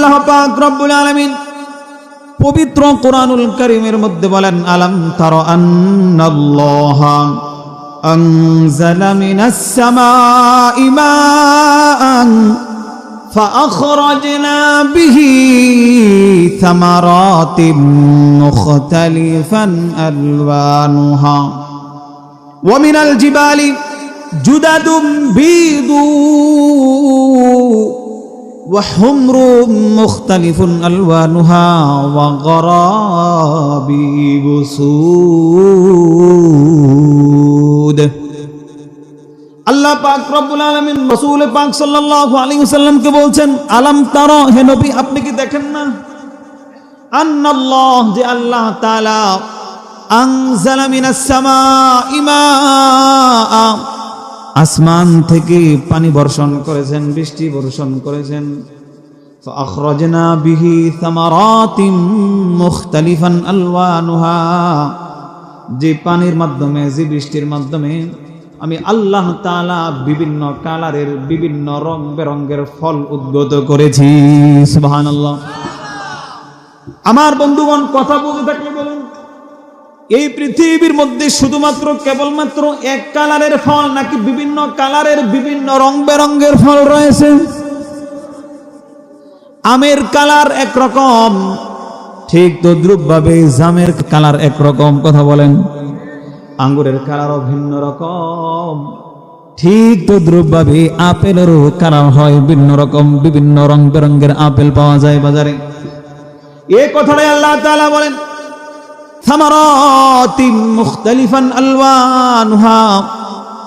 আল্লাহ পাক রব্বুল আলামিন পবিত্র কোরআনুল কারীমের মধ্যে বলেন আলাম তার আন্নাল্লাহ أنزل من السماء ماء فأخرجنا به ثمرات مختلفا ألوانها ومن الجبال جدد بيض وحمر مختلف ألوانها وغرابيب سود আল্লাহ পাক রব্বুল আলামিন রাসূল পাক সাল্লাল্লাহু আলাইহি ওয়াসাল্লামকে বলছেন আলাম তারা হে নবী আপনি কি দেখেন না আন্নাল্লাহ যে আল্লাহ তাআলা আনজালা মিনাস সামাই মাআ আসমান থেকে পানি বর্ষণ করেছেন বৃষ্টি বর্ষণ করেছেন فأخرجنا به ثمرات مختلفا ألوانها যে পানির মাধ্যমে যে বৃষ্টির মাধ্যমে আমি আল্লাহ তাআলা বিভিন্ন কালারের বিভিন্ন রং বেরঙ্গের ফল উদ্গত করেছি সুবহানাল্লাহ আমার বন্ধুগণ কথা বলতে থাকলে বলুন এই পৃথিবীর মধ্যে শুধুমাত্র কেবলমাত্র এক কালারের ফল নাকি বিভিন্ন কালারের বিভিন্ন রং বেরঙ্গের ফল রয়েছে? আমের কালার একরকম। ঠিক তদ্রুপ ভাবে জামের কালার একরকম, কথা বলেন। আঙ্গুরের কালারও ভিন্ন রকম। ঠিক তদ্রুপ ভাবে আপেলেরও কালার হয় ভিন্ন রকম, বিভিন্ন রং বেরঙ্গের আপেল পাওয়া যায় বাজারে। এ কথাটাই আল্লাহ তাআলা বলেন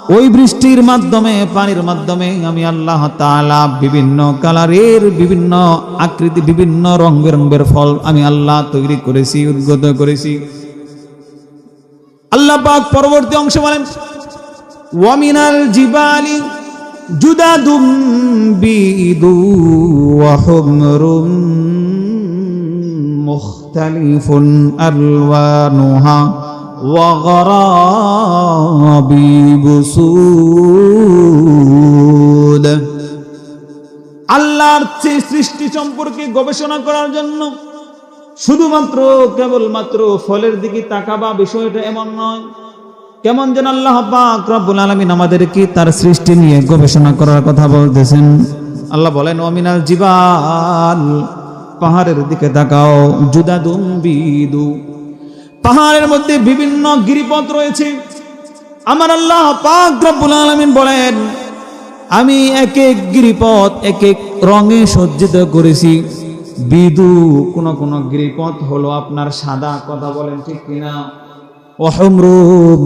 ওই বৃষ্টির মাধ্যমে, পানির মাধ্যমে আমি আল্লাহ তাআলা বিভিন্ন কালারের, বিভিন্ন আকৃতি, বিভিন্ন রং বেরঙের ফল আমি আল্লাহ তৈরি করেছি, উদ্গত করেছি। আল্লাহ পাক পরবর্তী অংশ বলেন, ওয়ামিনাল জিবালি জুদাদুম বিদু ওয়া হুমরুম مختلف ألوانها وغرابيب سود আল্লাহর চেয়ে সৃষ্টি সম্পর্কে গবেষণা করার জন্য শুধুমাত্র কেবলমাত্র ফলের দিকে তাকাবা বিষয়টা এমন নয় কেমন যেন আল্লাহ পাক রব্বুল আলামিন আমাদেরকে তার সৃষ্টি নিয়ে গবেষণা করার কথা বলতেছেন আল্লাহ বলেন অমিনাল জিবাল পাহাড়ের দিকে তাকাও জুদাদুম বিদু পাহাড়ের মধ্যে বিভিন্ন গিরিপথ রয়েছে। আমার আল্লাহ পাক রব্বুল আলামিন বলেন, আমি এক এক গিরিপথ, এক এক রঙে সজ্জিত করেছি। বিদু, কোন কোন গিরিপথ হলো আপনার সাদা, কথা বলেন ঠিক কিনা? অহমরুম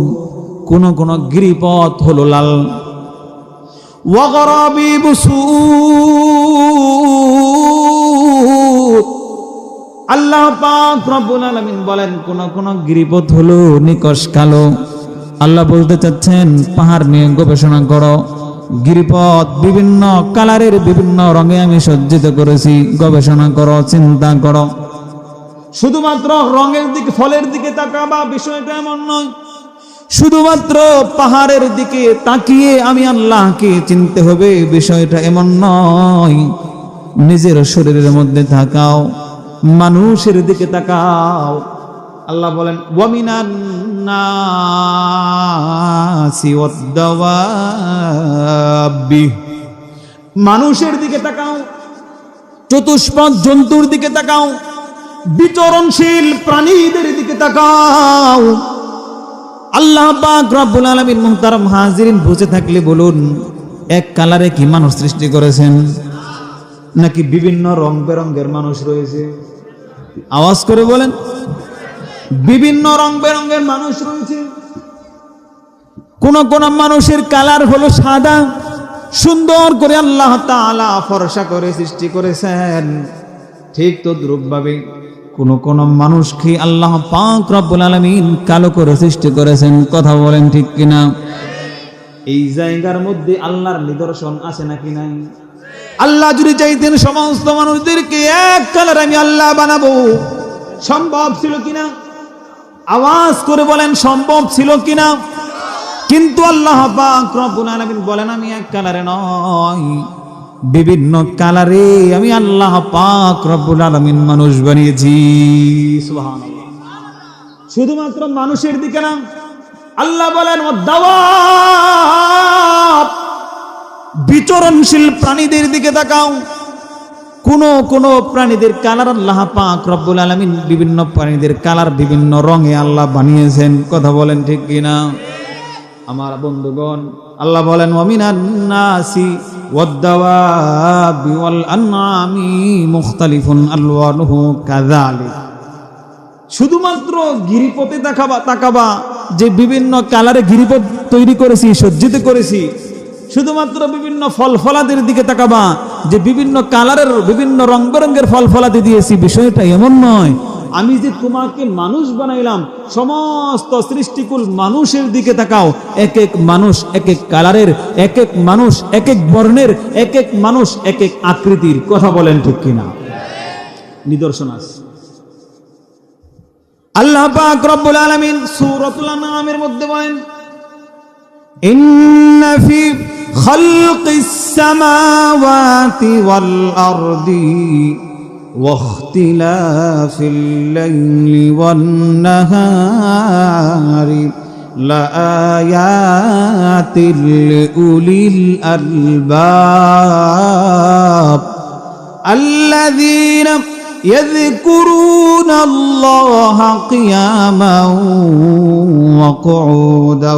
কোন কোন গিরিপথ হলো লাল। ওয়াগরাবিব সুদ আল্লাহ পাক রব্বুল আলামিন বলেন, কোন কোন গিরিপথ হলো নিকশ কালো। আল্লাহ বলতে চাচ্ছেন, পাহাড় নিয়ে গবেষণা করো। গিরিপথ বিভিন্ন কালারের বিভিন্ন রঙে আমি সজ্জিত করেছি, গবেষণা করো, চিন্তা করো। শুধুমাত্র রঙের দিকে, ফলের দিকে তাকাবা বিষয়টা এমন নয়। শুধুমাত্র পাহাড়ের দিকে তাকিয়ে আমি আল্লাহকে চিনতে হবে, বিষয়টা এমন নয়। নিজের শরীরের মধ্যে তাকাও মানুষের দিকে তাকাও। আল্লাহ বলেন মানুষের দিকে তাকাও, চতুষ্পদ জন্তুর দিকে তাকাও, বিচরণশীল প্রাণীদের দিকে তাকাও। আল্লাহ পাক রব্বুল আলামিন মুহতারাম বুঝে থাকলে বলুন, এক কালারে কি মানুষ সৃষ্টি করেছেন? নাকি বিভিন্ন রং বেরঙ্গের মানুষ রয়েছে? আওয়াজ করে বলেন। বিভিন্ন রং বেরঙ্গের মানুষ রয়েছে। কোন কোন মানুষের কালার হলো সাদা। সুন্দর করে আল্লাহ তাআলা ফরসা করে সৃষ্টি করেছেন। ঠিক তো ভাবে কোন কোন মানুষকে আল্লাহ পাক রব্বুল আলামিন কালো করে সৃষ্টি করেছেন। কথা বলেন ঠিক কিনা? এই জায়গার মধ্যে আল্লাহর নিদর্শন আছে নাকি নাই? আল্লাহ যদি চাইতেন সমস্ত মানুষদেরকে এক কালার আমি আল্লাহ বানাবো, সম্ভব ছিল কিনা? আওয়াজ করে বলেন, সম্ভব ছিল কিনা? কিন্তু আল্লাহ বলেন, আমি এক কালারে নয়, বিভিন্ন কালারে আমি আল্লাহ পাক রব্বুল আলামিন মানুষ বানিয়েছি। শুধুমাত্র মানুষের দিকে না, আল্লাহ বলেন দাওয়াব বিচরণশীল প্রাণীদের দিকে তাকাও। কোন কোন প্রাণীদের কালার আল্লাহ পাক রব্বুল আলামিন বিভিন্ন প্রাণীদের কালার বিভিন্ন রঙে আল্লাহ বানিয়েছেন। কথা বলেন ঠিক কিনা? আমার বন্ধুগণ, আল্লাহ বলেন, ওয়ামিনান নাসি ওয়াদ-দাওয়াবি ওয়াল আনআমি মুখতালিফুন আলওয়ানুহু কাযালিক। শুধুমাত্র গিরিপথে দেখাবা তাকাবা, যে বিভিন্ন কালারে গিরিপথ তৈরি করেছি, সজ্জিত করেছি শুধুমাত্র বিভিন্ন ফল ফলাদের দিকে তাকাবা, যে বিভিন্ন কালারের, বিভিন্ন রং বেরঙ্গের ফল ফলাদি দিয়েছি বিষয়টা এমন নয়। আমি যে তোমাকে মানুষ বানাইলাম, সমস্ত সৃষ্টিকুল মানুষের দিকে তাকাও। এক এক মানুষ, এক এক কালারের, এক এক মানুষ, এক এক বর্ণের, এক এক মানুষ, এক এক আকৃতির। কথা বলেন ঠিক কিনা? নিদর্শন আছে। আল্লাহ পাক রব্বুল আলামিন সূরাতুল আনআমের মধ্যে বলেন, ইন্ন ফি خلق السماوات والأرض واختلاف الليل والنهار لآيات لأولي الألباب الذين يذكرون الله قياما وقعودا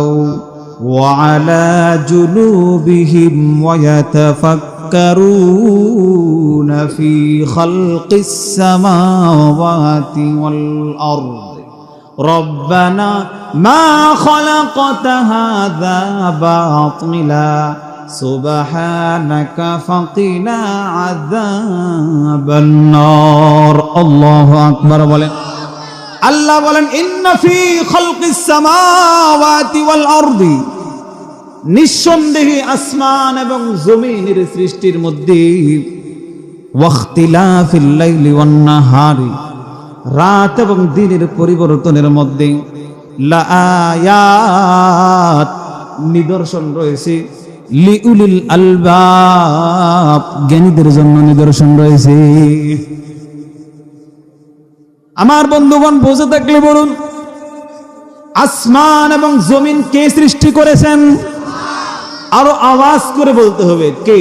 وعلى جنوبهم ويتفكرون في خلق السماوات والأرض. ربنا ما خلقت هذا باطلا. سبحانك فقنا عذاب النار. الله أكبر. ولله আল্লাহ বলেন, ইন্না ফি খালকিস সামাওয়াতি ওয়াল আরদি। নিঃসন্দেহে আসমান এবং জমিনের সৃষ্টির মধ্যে ওয়াখতিলাফিল লাইলি ওয়ান নাহারি, রাত এবং দিনের পরিবর্তনের মধ্যে লাআয়াত নিদর্শন রয়েছে। লিউলিল আলবাব জ্ঞানীদের জন্য নিদর্শন রয়েছে। আমার বন্ধুগণ, বুঝে থাকলে বলুন, আসমান এবং জমিন কে সৃষ্টি করেছেন? আরও আওয়াজ করে বলতে হবে, কে?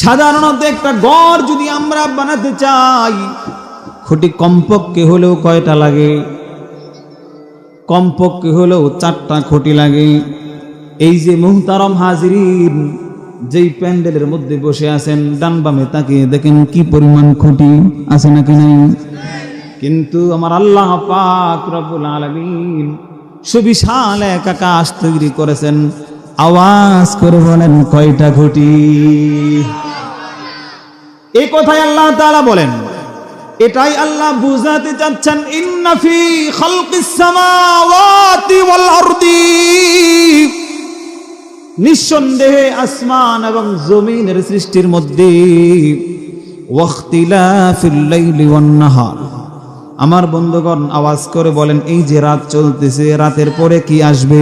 সাধারণত একটা গড় যদি আমরা বানাতে চাই, খুঁটি কমপক্ষে হলেও কয়টা লাগে? কমপক্ষে হলেও চারটা খুঁটি লাগে। এই যে মুহতারম হাজিরিন যেই প্যান্ডেলের মধ্যে বসে আছেন, ডান বামে তাকে দেখেন কি পরিমাণ খুঁটি আছে নাকি নাই। কিন্তু আমার আল্লাহ পাক রব্বুল আলামিন সুবিশাল এক আকাশ তৈরি করেছেন। আওয়াজ করে বলেন, কয়টা খুঁটি? এই কথাই আল্লাহ তাআলা বলেন। এটাই আল্লাহ বুঝাতে চাচ্ছেন, ইন্না ফি খালকিস সামাওয়াতি ওয়াল আরদি। নিঃসন্দেহে আসমান এবং জমিনের সৃষ্টির মধ্যে আমার বন্ধুগণ, আওয়াজ করে বলেন, এই যে রাত চলতেছে, রাতের পরে কি আসবে?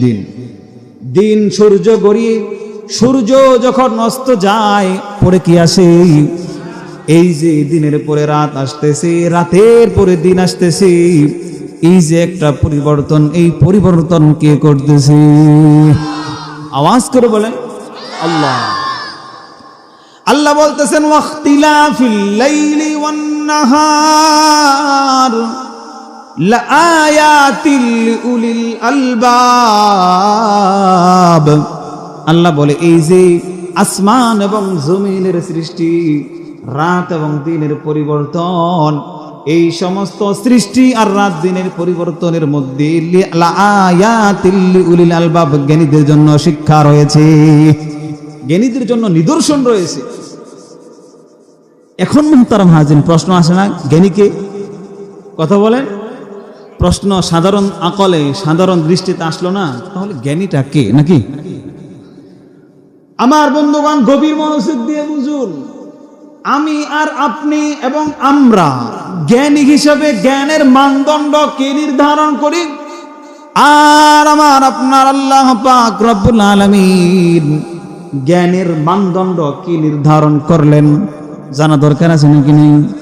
দিন। দিন সূর্য গড়িয়ে, সূর্য যখন অস্ত যায়, পরে কি আসে? এই যে দিনের পরে রাত আসতেছে, রাতের পরে দিন আসতেছে, এই যে একটা পরিবর্তন, এই পরিবর্তন কে করতেছে? আওয়াজ করে বলেন, আল্লাহ। আল্লাহ বলতেছেন আল্লাহ বলে, এই যে আসমান এবং জমিনের সৃষ্টি, রাত এবং দিনের পরিবর্তন এই সমস্ত সৃষ্টি আর রাত দিনের পরিবর্তনের মধ্যে জ্ঞানীদের জন্য শিক্ষা রয়েছে। জ্ঞানীদের জন্য নিদর্শন রয়েছে। এখন মুহতারাম হাজিন, প্রশ্ন আসে না? জ্ঞানীকে কথা বলেন প্রশ্ন, সাধারণ আকলে সাধারণ দৃষ্টিতে আসলো না? তাহলে জ্ঞানীটা কে? নাকি? আমার বন্ধুগণ, গভীর মনোযোগ দিয়ে বুঝুন। আমি আর আপনি এবং আমরা জ্ঞানী হিসেবে জ্ঞানের মানদণ্ড কে নির্ধারণ করি? আর আমার আপনার আল্লাহ পাক রব্বুল জ্ঞানের মানদণ্ড কি নির্ধারণ করলেন? জানা দরকার আছে নাকি নেই?